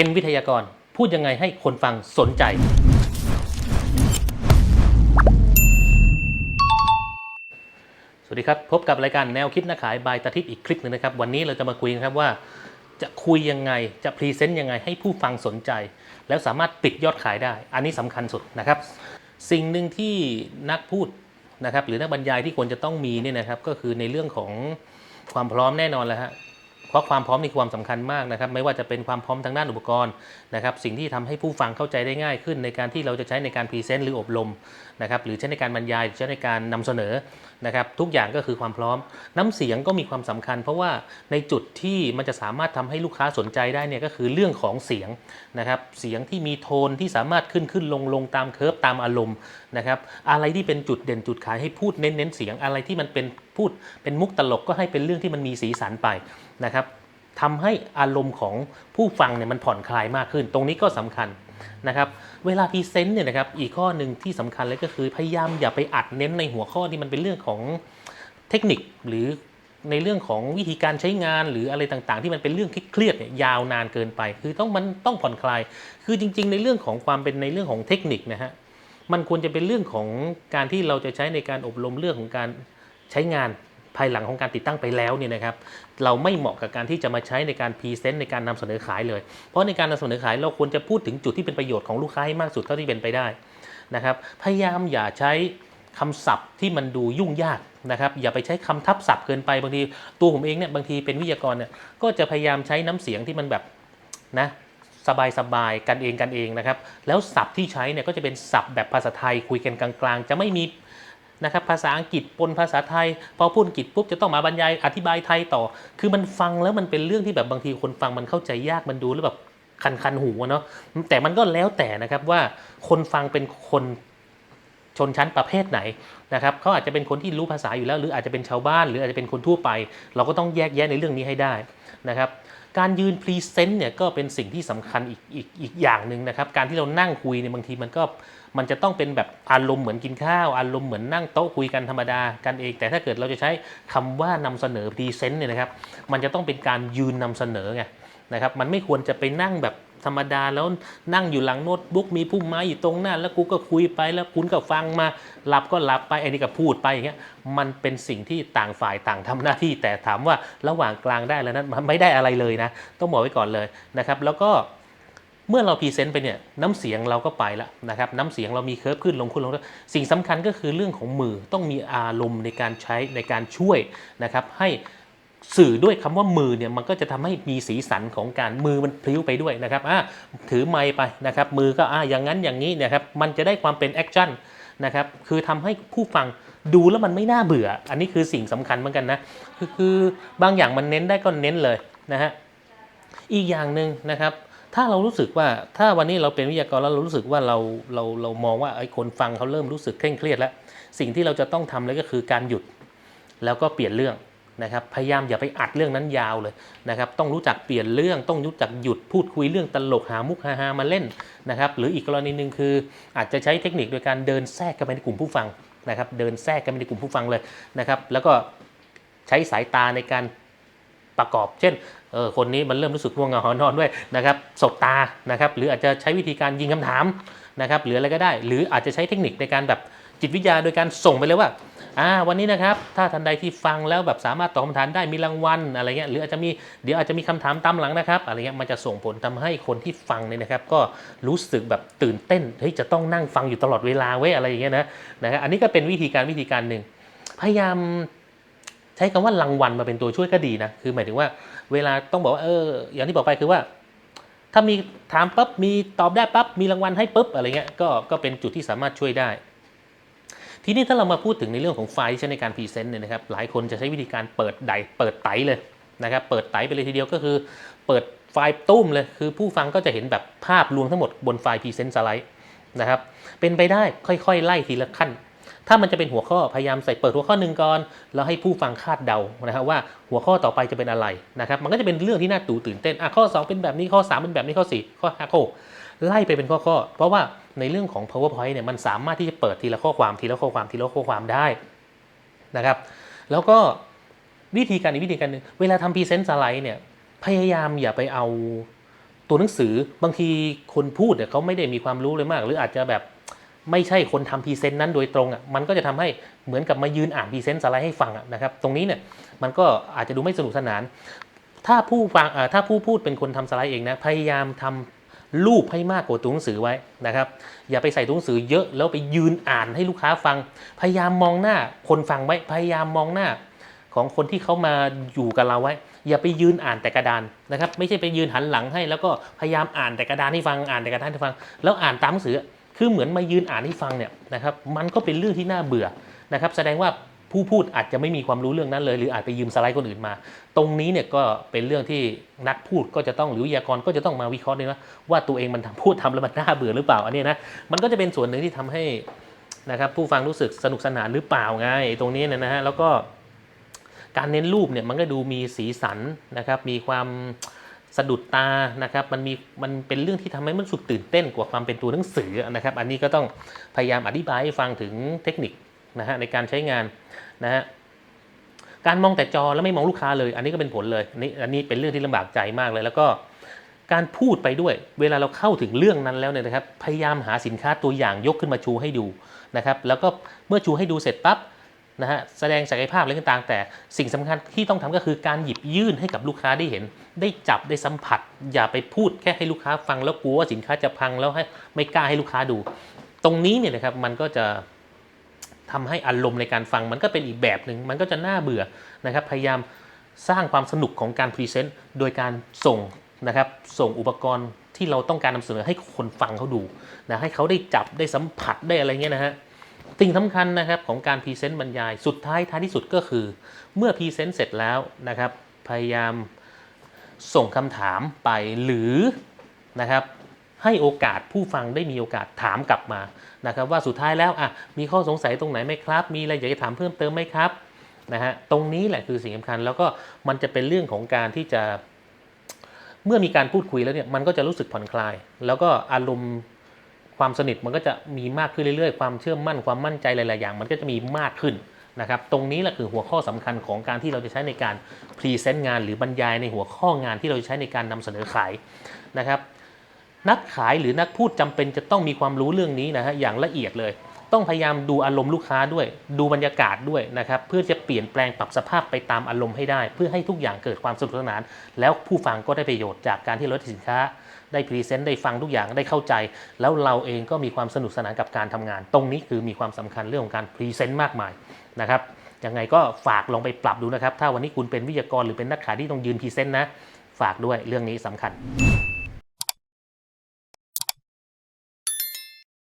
เป็นวิทยากรพูดยังไงให้คนฟังสนใจ สวัสดีครับ พบกับรายการแนวคิดนักขายบายตาทิพย์อีกคลิปหนึ่งนะครับ วันนี้เราจะมาคุยกันครับว่า จะคุยยังไงจะพรีเซนต์ยังไงให้ผู้ฟังสนใจ แล้วสามารถปิดยอดขายได้ อันนี้สำคัญสุดนะครับ สิ่งหนึ่งที่นักพูดนะครับหรือนักบรรยายที่ควรจะต้องมีเนี่ยนะครับ ก็คือในเรื่องของความพร้อมแน่นอนแหละฮะ เพราะความพร้อมมีความสำคัญมากนะครับ ไม่ว่าจะเป็นความพร้อมทางด้านอุปกรณ์นะครับ สิ่งที่ทำให้ผู้ฟังเข้าใจได้ง่ายขึ้นในการที่เราจะใช้ในการพรีเซนต์หรืออบรมนะครับ หรือใช้ในการบรรยายหรือใช้ในการนำเสนอนะครับ ทุกอย่างก็คือความพร้อม น้ำเสียงก็มีความสำคัญ เพราะว่าในจุดที่มันจะสามารถทำให้ลูกค้าสนใจได้เนี่ยก็คือเรื่องของเสียงนะครับ เสียงที่มีโทนที่สามารถขึ้นขึ้นลงลงตามเคิร์ฟตามอารมณ์นะครับ อะไรที่เป็นจุดเด่นจุดขายให้พูดเน้นเน้นเสียงอะไรที่มันเป็น พูดเป็นมุกตลกก็ให้เป็นเรื่องที่มันมีสีสันไปนะครับทำให้อารมณ์ของผู้ฟังเนี่ยมันผ่อนคลายมากขึ้น ตรงนี้ก็สำคัญนะครับเวลาพรีเซนต์เนี่ยนะครับอีกข้อหนึ่งที่สำคัญเลยก็คือพยายามอย่าไปอัดเน้นในหัวข้อที่มันเป็นเรื่องของเทคนิคหรือในเรื่องของวิธีการใช้งานหรืออะไรต่างๆ ที่มันเป็นเรื่องเครียดเนี่ยยาวนานเกินไป คือต้องมันต้องผ่อนคลาย คือจริง ๆ ในเรื่องของความเป็นในเรื่องของเทคนิคนะฮะมันควรจะเป็นเรื่องของการที่เราจะใช้ในการอบรมเรื่องของการ ใช้งานภายหลังของการติดตั้งไปแล้วเนี่ยนะครับเราไม่เหมาะกับการที่จะมาใช้ในการพรีเซนต์ในการนำเสนอขายเลย เพราะในการนำเสนอขายเราควรจะพูดถึงจุดที่เป็นประโยชน์ของลูกค้าให้มากสุดเท่าที่เป็นไปได้นะครับพยายามอย่าใช้คำศัพท์ที่มันดูยุ่งยากนะครับอย่าไปใช้คำทับศัพท์เกินไปบางทีตัวผมเองเนี่ยบางทีเป็นวิทยากรเนี่ยก็จะพยายามใช้น้ำเสียงที่มันแบบนะสบายสบายๆกันเองกันเองนะครับแล้วศัพท์ที่ใช้เนี่ยก็จะเป็นศัพท์แบบภาษาไทยคุยกันกลางๆ จะไม่มี นะครับภาษาอังกฤษปนภาษาไทย พอพูดอังกฤษปุ๊บจะต้องมาบรรยายอธิบายไทยต่อ คือมันฟังแล้วมันเป็นเรื่องที่แบบบางทีคนฟังมันเข้าใจยากมันดูแล้วแบบคันคันหูเนาะแต่มันก็แล้วแต่นะครับว่าคนฟังเป็นคน ชนชั้นประเภทไหนนะครับเขาอาจจะเป็นคนที่รู้ภาษาอยู่แล้ว หรืออาจจะเป็นชาวบ้าน หรืออาจจะเป็นคนทั่วไป เราก็ต้องแยกแยะในเรื่องนี้ให้ได้นะครับการยืนพรีเซนต์เนี่ยก็เป็นสิ่งที่สำคัญอีกอีกอีกอย่างหนึ่งนะครับการที่เรานั่งคุยเนี่ยบางทีมันก็มันจะต้องเป็นแบบอารมณ์เหมือนกินข้าว อารมณ์เหมือนนั่งโต๊ะคุยกันธรรมดากันเอง แต่ถ้าเกิดเราจะใช้คำว่านำเสนอพรีเซนต์เนี่ยนะครับมันจะต้องเป็นการยืนนำเสนอไงนะครับมันไม่ควรจะไปนั่งแบบ ธรรมดาแล้วนั่งอยู่หลังโน้ตบุ๊กมีพุ่มไม้อยู่ตรงหน้า แล้วกูก็คุยไปแล้วคุณก็ฟังมา หลับก็หลับไปไอ้นี่ก็พูดไปอย่างเงี้ยมันเป็นสิ่งที่ต่างฝ่ายต่างทำหน้าที่ แต่ถามว่าระหว่างกลางได้แล้วนั้นมันไม่ได้อะไรเลยนะ ต้องบอกไว้ก่อนเลยนะครับแล้วก็เมื่อเราพรีเซนต์ไปเนี่ยน้ำเสียงเราก็ไปแล้วนะครับน้ำเสียงเรามีเคิร์ฟขึ้นลงขึ้นลงสิ่งสำคัญก็คือเรื่องของมือต้องมีอารมณ์ในการใช้ในการช่วยนะครับให้ สื่อด้วยคำว่ามือเนี่ยมันก็จะทำให้มีสีสันของการมือมันพลิ้วไปด้วยนะครับอะถือไม้ไปนะครับ มือก็อะอย่างนั้นอย่างนี้นะครับมันจะได้ความเป็นแอคชั่นนะครับคือทำให้ผู้ฟังดูแล้วมันไม่น่าเบื่อ อันนี้คือสิ่งสำคัญเหมือนกันนะคือคือบางอย่างมันเน้นได้ก็เน้นเลยนะฮะอีกอย่างหนึ่งนะครับ ถ้าเรารู้สึกว่าถ้าวันนี้เราเป็นวิทยากรแล้วเรารู้สึกว่าเราเราเรามองว่าไอ้คนฟังเขาเริ่มรู้สึกเคร่งเครียดแล้ว สิ่งที่เราจะต้องทำเลยก็คือการหยุด แล้วก็เปลี่ยนเรื่อง นะครับพยายามอย่าไปอัดเรื่องนั้นยาวเลยนะครับต้องรู้จักเปลี่ยนเรื่องต้องรู้จักหยุดพูดคุยเรื่องตลกหามุกฮาๆมาเล่นนะครับหรืออีกกรณีหนึ่งคือ อาจจะใช้เทคนิคโดยการเดินแทรกกันไปในกลุ่มผู้ฟังนะครับเดินแทรกกันไปในกลุ่มผู้ฟังเลยนะครับแล้วก็ใช้สายตาในการประกอบ เช่นเออคนนี้มันเริ่มรู้สึกง่วงเหงาหอนอนด้วยนะครับสบตานะครับหรืออาจจะใช้วิธีการยิงคำถามนะครับหรืออะไรก็ได้ หรืออาจจะใช้เทคนิคในการแบบจิตวิทยาโดยการส่งไปเลยว่า อ่าวันนี้นะครับถ้าทันใดที่ฟังแล้วแบบสามารถตอบคำถามได้มีรางวัลอะไรเงี้ยหรืออาจจะมีเดี๋ยวอาจจะมีคำถามตามหลังนะครับอะไรเงี้ยมันจะส่งผลทำให้คนที่ฟังเนี่ยนะครับ ก็รู้สึกแบบตื่นเต้นเฮ้ยจะต้องนั่งฟังอยู่ตลอดเวลาเว้อะไรอย่างเงี้ยนะนะครับอันนี้ก็เป็นวิธีการวิธีการหนึ่งพยายามใช้คำว่ารางวัลมาเป็นตัวช่วยก็ดีนะ คือหมายถึงว่าเวลาต้องบอกว่าเออ อย่างที่บอกไปคือว่า ถ้ามีถามปั๊บมีตอบได้ปั๊บมีรางวัลให้ปุ๊บอะไรเงี้ยก็ก็เป็นจุดที่สามารถช่วยได้ ทีนี้ถ้าเรามาพูดถึงในเรื่องของไฟล์ที่ใช้ในการพรีเซนต์เนี่ยนะครับหลายคนจะใช้วิธีการเปิดไดเปิดไตเลยนะครับเปิดไตไปเลยทีเดียวก็คือ เปิดไฟล์ตุ้มเลยคือผู้ฟังก็จะเห็นแบบภาพรวมทั้งหมดบนไฟล์พรีเซนต์สไลด์นะครับเป็นไปได้ค่อยๆ ไล่ทีละขั้น ถ้ามันจะเป็นหัวข้อพยายามใส่เปิดหัวข้อหนึ่งก่อนแล้วให้ผู้ฟังคาดเดานะครับว่าหัวข้อต่อไปจะเป็นอะไรนะครับมันก็จะเป็นเรื่องที่น่าตื่นตื่นเต้นอะข้อ 2 เป็นแบบนี้ข้อ 3 เป็นแบบนี้ข้อ 4 ข้อ5ข้อไล่ไปเป็นข้อๆเพราะว่า ในเรื่องของ powerpoint เนี่ยมันสามารถที่จะเปิดทีละข้อความทีละข้อความทีละข้อความได้นะครับ แล้วก็วิธีการอีกวิธีการหนึงเวลาทำพรีเซนต์สไลด์เนี่ยพยายามอย่าไปเอาตัวหนังสือบางทีคนพูดเนี่ยเขาไม่ได้มีความรู้เลยมาก หรืออาจจะแบบไม่ใช่คนทำพรีเซนต์นั้นโดยตรงอะมันก็จะทำให้เหมือนกับมายืนอ่านพรีเซนต์สไลด์ให้ฟังอะนะครับตรงนี้เนี่ยมันก็อาจจะดูไม่สนุกสนาน ถ้าผู้ฟังถ้าผู้พูดเป็นคนทำสไลด์เองนะพยายามทำ รูปให้มากกว่าตัวหนังสือไว้นะครับ อย่าไปใส่ตัวหนังสือเยอะแล้วไปยืนอ่านให้ลูกค้าฟัง พยายามมองหน้าคนฟังไว้ พยายามมองหน้าของคนที่เขามาอยู่กับเราไว้ อย่าไปยืนอ่านแต่กระดานนะครับ ไม่ใช่ไปยืนหันหลังให้ แล้วก็พยายามอ่านแต่กระดานให้ฟังอ่านแต่กระดานให้ฟัง แล้วอ่านตามหนังสือ คือเหมือนมายืนอ่านให้ฟังเนี่ยนะครับ มันก็เป็นเรื่องที่น่าเบื่อนะครับ แสดงว่า ผู้พูดอาจจะไม่มีความรู้เรื่องนั้นเลย หรืออาจไปยืมสไลด์คนอื่นมา ตรงนี้เนี่ยก็เป็นเรื่องที่นักพูดก็จะต้องหรือวิทยากรก็จะต้องมาวิเคราะห์ด้วยนะว่าตัวเองมันทำพูดทำแล้วมันน่าเบื่อหรือเปล่าอันนี้นะมันก็จะเป็นส่วนหนึ่งที่ทำให้นะครับผู้ฟังรู้สึกสนุกสนานหรือเปล่าไงตรงนี้เนยนะฮะแล้วก็การเน้นรูปเนี่ยมันก็ดูมีสีสันนะครับมีความสะดุดตานะครับมันมีมันเป็นเรื่องที่ทำให้มันสึกตื่นเต้นกว่าความเป็นตัวหนังสือนะครับ อันนี้ก็ต้องพยายามอธิบายให้ฟังถึงเทคนิค นะฮะในการใช้งานนะฮะการมองแต่จอแล้วไม่มองลูกค้าเลย อันนี้ก็เป็นผลเลยอันนี้อันนี้เป็นเรื่องที่ลำบากใจมากเลย แล้วก็การพูดไปด้วย เวลาเราเข้าถึงเรื่องนั้นแล้วเนี่ยนะครับ พยายามหาสินค้าตัวอย่างยกขึ้นมาชูให้ดูนะครับ แล้วก็เมื่อชูให้ดูเสร็จปั๊บนะฮะแสดงศักยภาพอะไรต่างๆ แต่สิ่งสำคัญที่ต้องทำก็คือการหยิบยื่นให้กับลูกค้าได้เห็น ได้จับได้สัมผัส อย่าไปพูดแค่ให้ลูกค้าฟังแล้วกลัวว่าสินค้าจะพังแล้วให้ไม่กล้าให้ลูกค้าดู ตรงนี้เนี่ยนะครับมันก็จะ ทำให้อารมณ์ในการฟังมันก็เป็นอีกแบบหนึ่งมันก็จะน่าเบื่อนะครับ พยายามสร้างความสนุกของการพรีเซนต์โดยการส่งนะครับส่งอุปกรณ์ที่เราต้องการนำเสนอให้คนฟังเขาดูนะให้เขาได้จับได้สัมผัสได้อะไรเงี้ยนะฮะสิ่งสำคัญนะครับของการพรีเซนต์บรรยายสุดท้ายท้ายที่สุดก็คือ เมื่อพรีเซนต์เสร็จแล้วนะครับ พยายามส่งคำถามไปหรือนะครับ ให้โอกาสผู้ฟังได้มีโอกาสถามกลับมานะครับว่าสุดท้ายแล้วอะมีข้อสงสัยตรงไหนไหมครับ มีอะไรอยากจะถามเพิ่มเติมไหมครับนะฮะตรงนี้แหละคือสิ่งสำคัญแล้วก็มันจะเป็นเรื่องของการที่จะเมื่อมีการพูดคุยแล้วเนี่ยมันก็จะรู้สึกผ่อนคลาย แล้วก็อารมณ์ความสนิทมันก็จะมีมากขึ้นเรื่อยๆ ความเชื่อมั่นความมั่นใจหลายๆอย่าง มันก็จะมีมากขึ้นนะครับตรงนี้แหละคือหัวข้อสำคัญของการที่เราจะใช้ในการพรีเซนต์งานหรือบรรยายในหัวข้องานที่เราจะใช้ในการนำเสนอขายนะครับ นักขายหรือนักพูดจำเป็นจะต้องมีความรู้เรื่องนี้นะฮะอย่างละเอียดเลย ต้องพยายามดูอารมณ์ลูกค้าด้วย ดูบรรยากาศด้วยนะครับเพื่อจะเปลี่ยนแปลงปรับสภาพไปตามอารมณ์ให้ได้ เพื่อให้ทุกอย่างเกิดความสนุกสนาน แล้วผู้ฟังก็ได้ประโยชน์จากการที่ลดสินค้า ได้พรีเซนต์ได้ฟังทุกอย่างได้เข้าใจ แล้วเราเองก็มีความสนุกสนานกับการทำงาน ตรงนี้คือมีความสำคัญเรื่องของการพรีเซนต์มากมายนะครับยังไงก็ฝากลองไปปรับดูนะครับ ถ้าวันนี้คุณเป็นวิทยากรหรือเป็นนักขายที่ต้องยืนพรีเซนต์นะ ฝากด้วยเรื่องนี้สำคัญ